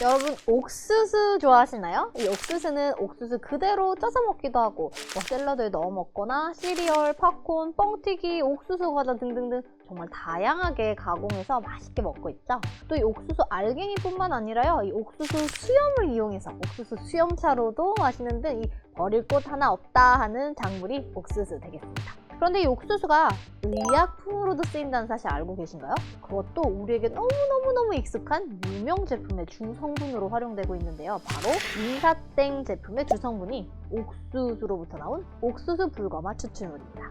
여러분 옥수수 좋아하시나요? 이 옥수수는 옥수수 그대로 쪄서 먹기도 하고 뭐 샐러드에 넣어 먹거나 시리얼, 팝콘, 뻥튀기, 옥수수 과자 등등등 정말 다양하게 가공해서 맛있게 먹고 있죠. 또 이 옥수수 알갱이뿐만 아니라요. 이 옥수수 수염을 이용해서 옥수수 수염차로도 마시는 등 이 버릴 곳 하나 없다 하는 작물이 옥수수 되겠습니다. 그런데 이 옥수수가 의약품으로도 쓰인다는 사실 알고 계신가요? 그것도 우리에게 너무너무너무 익숙한 유명 제품의 주성분으로 활용되고 있는데요. 바로 인사땡 제품의 주성분이 옥수수로부터 나온 옥수수 불거마 추출물입니다.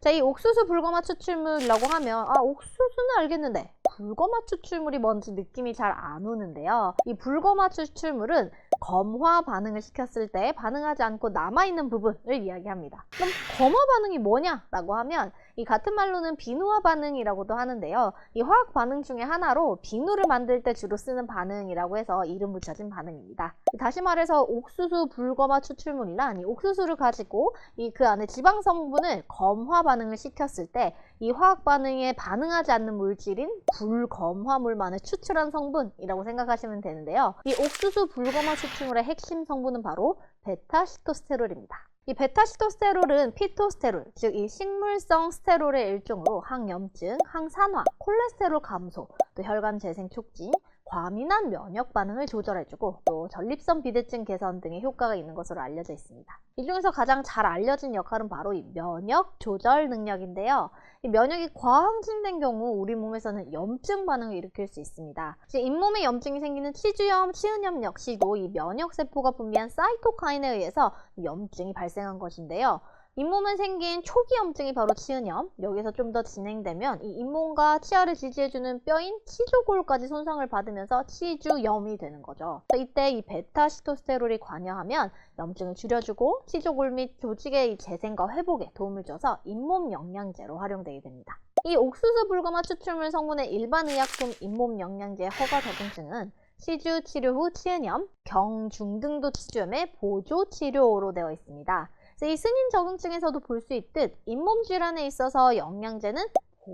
자, 이 옥수수 불거마 추출물이라고 하면 아, 옥수수는 알겠는데 불거마 추출물이 뭔지 느낌이 잘 안 오는데요. 이 불거마 추출물은 검화 반응을 시켰을 때 반응하지 않고 남아있는 부분을 이야기합니다. 그럼 검화 반응이 뭐냐라고 하면 이 같은 말로는 비누화 반응이라고도 하는데요. 이 화학 반응 중에 하나로 비누를 만들 때 주로 쓰는 반응이라고 해서 이름 붙여진 반응입니다. 다시 말해서 옥수수 불검화 추출물이란 이 옥수수를 가지고 이 그 안에 지방 성분을 검화 반응을 시켰을 때 이 화학 반응에 반응하지 않는 물질인 불검화물만을 추출한 성분이라고 생각하시면 되는데요. 이 옥수수 불검화 추출물의 핵심 성분은 바로 베타시토스테롤입니다. 이 베타시토스테롤은 피토스테롤, 즉 이 식물성 스테롤의 일종으로 항염증, 항산화, 콜레스테롤 감소, 또 혈관 재생 촉진, 과민한 면역 반응을 조절해주고 또 전립선 비대증 개선 등의 효과가 있는 것으로 알려져 있습니다. 이 중에서 가장 잘 알려진 역할은 바로 이 면역 조절 능력인데요. 이 면역이 과항진된 경우 우리 몸에서는 염증 반응을 일으킬 수 있습니다. 잇몸에 염증이 생기는 치주염, 치은염 역시도 이 면역 세포가 분비한 사이토카인에 의해서 염증이 발생한 것인데요. 잇몸에 생긴 초기 염증이 바로 치은염. 여기서 좀 더 진행되면 이 잇몸과 치아를 지지해주는 뼈인 치조골까지 손상을 받으면서 치주염이 되는 거죠. 이때 이 베타시토스테롤이 관여하면 염증을 줄여주고 치조골 및 조직의 이 재생과 회복에 도움을 줘서 잇몸 영양제로 활용되게 됩니다. 이 옥수수 불검화 추출물 성분의 일반 의약품 잇몸 영양제 허가 적용증은 치주 치료 후 치은염, 경중등도 치주염의 보조 치료로 되어 있습니다. 이 승인 적응증에서도 볼 수 있듯 잇몸 질환에 있어서 영양제는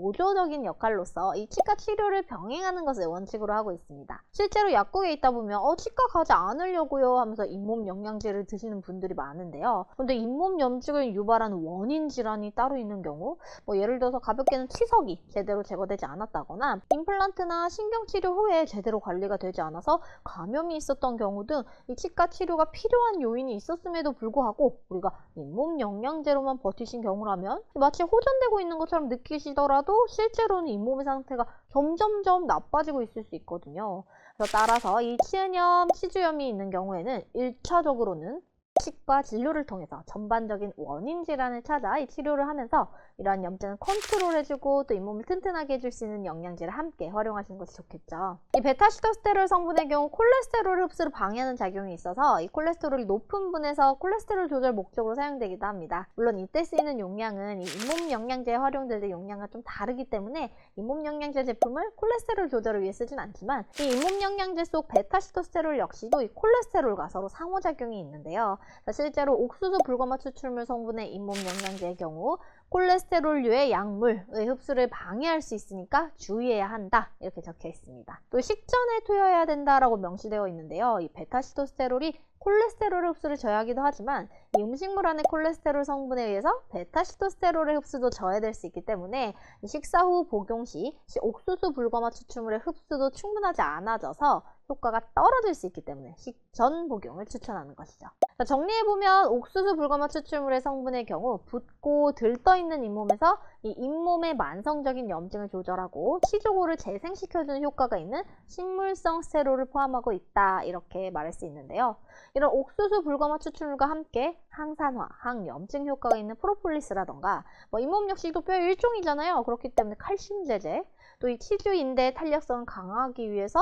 보조적인 역할로서 이 치과 치료를 병행하는 것을 원칙으로 하고 있습니다. 실제로 약국에 있다 보면 어 치과 가지 않으려고요 하면서 잇몸 영양제를 드시는 분들이 많은데요. 근데 잇몸 염증을 유발하는 원인 질환이 따로 있는 경우 뭐 예를 들어서 가볍게는 치석이 제대로 제거되지 않았다거나 임플란트나 신경치료 후에 제대로 관리가 되지 않아서 감염이 있었던 경우 등 이 치과 치료가 필요한 요인이 있었음에도 불구하고 우리가 잇몸 영양제로만 버티신 경우라면 마치 호전되고 있는 것처럼 느끼시더라도 하더라도 실제로는 잇몸의 상태가 점점점 나빠지고 있을 수 있거든요. 따라서 이 치은염, 치주염이 있는 경우에는 1차적으로는 치과 진료를 통해서 전반적인 원인 질환을 찾아 이 치료를 하면서 이러한 염증을 컨트롤해주고 또 잇몸을 튼튼하게 해줄 수 있는 영양제를 함께 활용하시는 것이 좋겠죠. 이 베타시토스테롤 성분의 경우 콜레스테롤 흡수를 방해하는 작용이 있어서 이 콜레스테롤이 높은 분에서 콜레스테롤 조절 목적으로 사용되기도 합니다. 물론 이때 쓰이는 용량은 이 잇몸 영양제에 활용될 때 용량과 좀 다르기 때문에 잇몸 영양제 제품을 콜레스테롤 조절을 위해 쓰진 않지만 이 잇몸 영양제 속 베타시토스테롤 역시도 이 콜레스테롤과 서로 상호작용이 있는데요. 실제로 옥수수 불검화 추출물 성분의 잇몸 영양제의 경우 콜레스테롤류의 약물의 흡수를 방해할 수 있으니까 주의해야 한다 이렇게 적혀 있습니다. 또 식전에 투여해야 된다라고 명시되어 있는데요. 이 베타시토스테롤이 콜레스테롤 흡수를 저하기도 하지만 이 음식물 안의 콜레스테롤 성분에 의해서 베타시토스테롤의 흡수도 저해될 수 있기 때문에 식사 후 복용 시 옥수수 불검화 추출물의 흡수도 충분하지 않아져서 효과가 떨어질 수 있기 때문에 식전 복용을 추천하는 것이죠. 자, 정리해보면 옥수수 불검화 추출물의 성분의 경우 붓고 들떠있는 잇몸에서 이 잇몸의 만성적인 염증을 조절하고 치조골을 재생시켜주는 효과가 있는 식물성 스테롤을 포함하고 있다 이렇게 말할 수 있는데요. 이런 옥수수 불검화 추출물과 함께 항산화, 항염증 효과가 있는 프로폴리스라던가 뭐 잇몸 역시도 뼈의 일종이잖아요. 그렇기 때문에 칼슘 제제 또 이 치주 인대 탄력성을 강화하기 위해서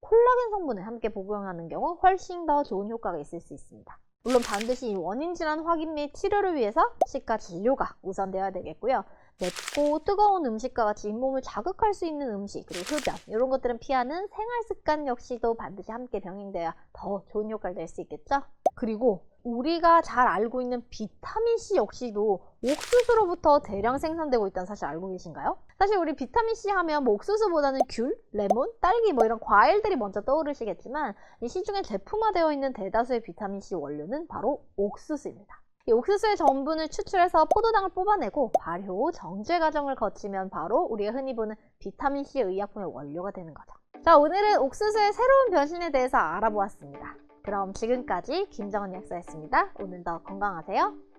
콜라겐 성분을 함께 복용하는 경우 훨씬 더 좋은 효과가 있을 수 있습니다. 물론 반드시 원인 질환 확인 및 치료를 위해서 치과 진료가 우선되어야 되겠고요. 맵고 뜨거운 음식과 같이 잇몸을 자극할 수 있는 음식 그리고 흡연 이런 것들은 피하는 생활 습관 역시도 반드시 함께 병행되어야 더 좋은 효과를 낼 수 있겠죠. 그리고 우리가 잘 알고 있는 비타민C 역시도 옥수수로부터 대량 생산되고 있다는 사실 알고 계신가요? 사실 우리 비타민C 하면 뭐 옥수수보다는 귤, 레몬, 딸기 뭐 이런 과일들이 먼저 떠오르시겠지만 이 시중에 제품화되어 있는 대다수의 비타민C 원료는 바로 옥수수입니다. 이 옥수수의 전분을 추출해서 포도당을 뽑아내고 발효, 정제 과정을 거치면 바로 우리가 흔히 보는 비타민C 의약품의 원료가 되는 거죠. 자, 오늘은 옥수수의 새로운 변신에 대해서 알아보았습니다. 그럼 지금까지 김정은 약사였습니다. 오늘도 건강하세요.